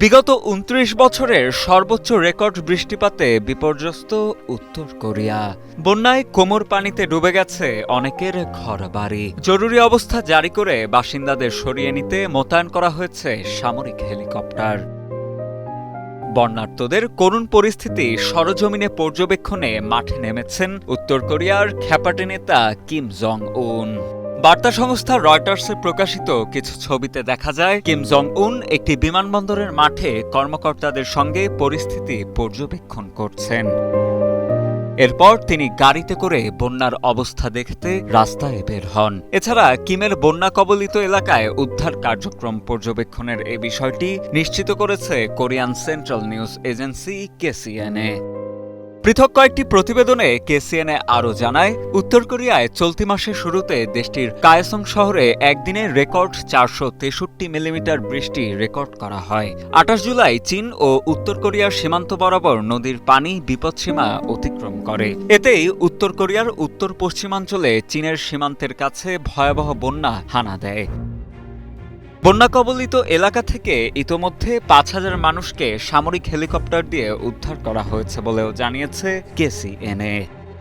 বিগত উনত্রিশ বছরের সর্বোচ্চ রেকর্ড বৃষ্টিপাতে বিপর্যস্ত উত্তর কোরিয়া। বন্যায় কোমর পানিতে ডুবে গেছে অনেকের ঘর বাড়ি জরুরি অবস্থা জারি করে বাসিন্দাদের সরিয়ে নিতে মোতায়েন করা হয়েছে সামরিক হেলিকপ্টার। বন্যার্তদের করুণ পরিস্থিতি সরজমিনে পর্যবেক্ষণে মাঠে নেমেছেন উত্তর কোরিয়ার খ্যাপাটে নেতা কিম জং উন বার্তা সংস্থা রয়টার্সে প্রকাশিত কিছু ছবিতে দেখা যায়, কিম জং উন একটি বিমানবন্দরের মাঠে কর্মকর্তাদের সঙ্গে পরিস্থিতি পর্যবেক্ষণ করছেন। এরপর তিনি গাড়িতে করে বন্যার অবস্থা দেখতে রাস্তায় বের হন। এছাড়া কিমের বন্যা কবলিত এলাকায় উদ্ধার কার্যক্রম পর্যবেক্ষণের এ বিষয়টি নিশ্চিত করেছে Korean central news agency KCNA. পৃথক কয়েকটি প্রতিবেদনে কেসিএনএ আরও জানায়, উত্তর কোরিয়ায় চলতি মাসের শুরুতে দেশটির কায়সং শহরে একদিনে রেকর্ড চারশো তেষট্টি মিলিমিটার বৃষ্টি রেকর্ড করা হয়। আঠাশ জুলাই চীন ও উত্তর কোরিয়ার সীমান্ত বরাবর নদীর পানি বিপদসীমা অতিক্রম করে। এতেই উত্তর কোরিয়ার উত্তর পশ্চিমাঞ্চলে চীনের সীমান্তের কাছে ভয়াবহ বন্যা হানা দেয়। বন্যা কবলিত এলাকা থেকে ইতোমধ্যে পাঁচ হাজার মানুষকে সামরিক হেলিকপ্টার দিয়ে উদ্ধার করা হয়েছে বলেও জানিয়েছে কেসিএনএ।